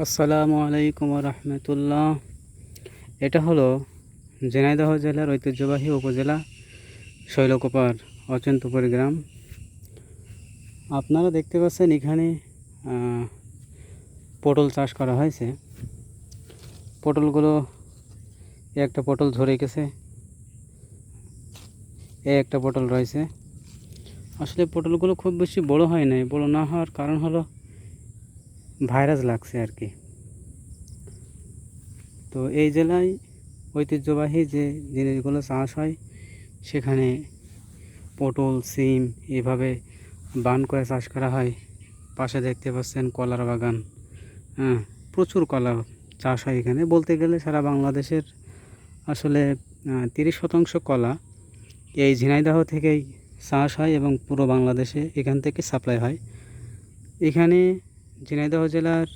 আসসালামু আলাইকুম রহমতুল্লাহ এটা হলো ঝিনাইদহ জেলার ঐতিহ্যবাহী উপজেলা শৈলকোপার অচন্তপুর গ্রাম। আপনারা দেখতে পাচ্ছেন এখানে পটল চাষ করা হয়েছে। পটলগুলো একটা পটল ঝরে গেছে, এ একটা পটল রয়েছে। আসলে পটলগুলো খুব বেশি বড় হয় নাই, বড় না হওয়ার কারণ হলো ভাইরাস লাগছে আর কি। তো এই জেলায় ঐতিহ্যবাহী যে জিনিসগুলো চাষ হয়, সেখানে পটল, সিম এভাবে বান করে চাষ করা হয়। পাশে দেখতে পাচ্ছেন কলার বাগান। হ্যাঁ প্রচুর কলা চাষ হয় এখানে। বলতে গেলে সারা বাংলাদেশের আসলে তিরিশ শতাংশ কলা এই ঝিনাইদহ থেকেই চাষ হয় এবং পুরো বাংলাদেশে এখান থেকে সাপ্লাই হয়। এখানে ঝিনাইদহ জেলার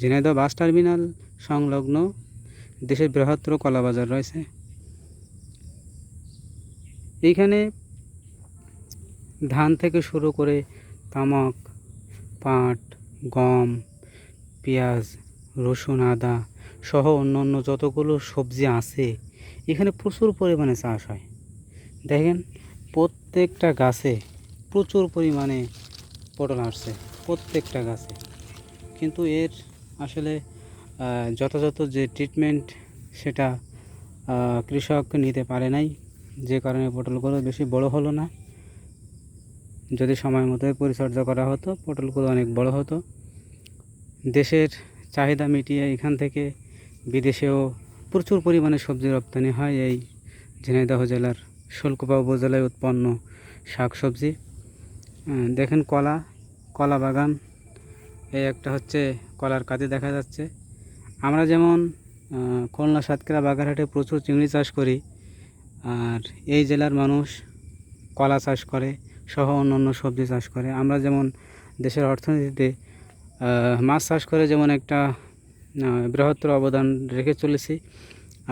ঝিনাইদহ বাস টার্মিনাল সংলগ্ন দেশের বৃহত্তর কলা বাজার রয়েছে। এইখানে ধান থেকে শুরু করে তামাক, পাট, গম, পেঁয়াজ, রসুন, আদা সহ অন্যান্য যতগুলো সবজি আছে, এখানে প্রচুর পরিমাণে চাষ হয়। দেখেন, প্রত্যেকটা গাছে প্রচুর পরিমাণে পটল আসছে প্রত্যেকটা গাছে। কিন্তু এর আসলে যথাযথ যে ট্রিটমেন্ট সেটা কৃষক নিতে পারে নাই। যে কারণে পটলগুলো বেশি বড় হলো না। যদি সময় মতো পরিচর্যা করা হতো, পটলগুলো অনেক বড় হতো। দেশের চাহিদা মিটিয়ে এখান থেকে বিদেশেও প্রচুর পরিমাণে সবজি রপ্তানি হয় এই ঝিনাইদহ জেলার শোলকুপা উপজেলায় উৎপন্ন শাক সবজি দেখেন কলা কলা বাগান। এই একটা হচ্ছে কলার কাঁদি দেখা যাচ্ছে। আমরা যেমন খুলনা সাতক্ষীরা বাগারহাটে প্রচুর চিংড়ি চাষ করি, আর এই জেলার মানুষ কলা চাষ করে সহ অন্যান্য সবজি চাষ করে। আমরা যেমন দেশের অর্থনীতিতে মাছ চাষ করে যেমন একটা বৃহত্তর অবদান রেখে চলেছি,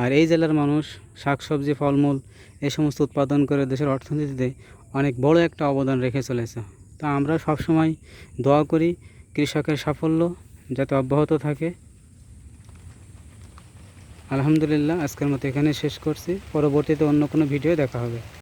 আর এই জেলার মানুষ শাকসবজি, ফলমূল, এই সমস্ত উৎপাদন করে দেশের অর্থনীতিতে অনেক বড় একটা অবদান রেখে চলেছে। তা আমরা সবসময় দোয়া করি কৃষকের সাফল্য যাতে অব্যাহত থাকে। আলহামদুলিল্লাহ, আজকের মতো এখানে শেষ করছি। পরবর্তীতে অন্য কোনো ভিডিও দেখা হবে।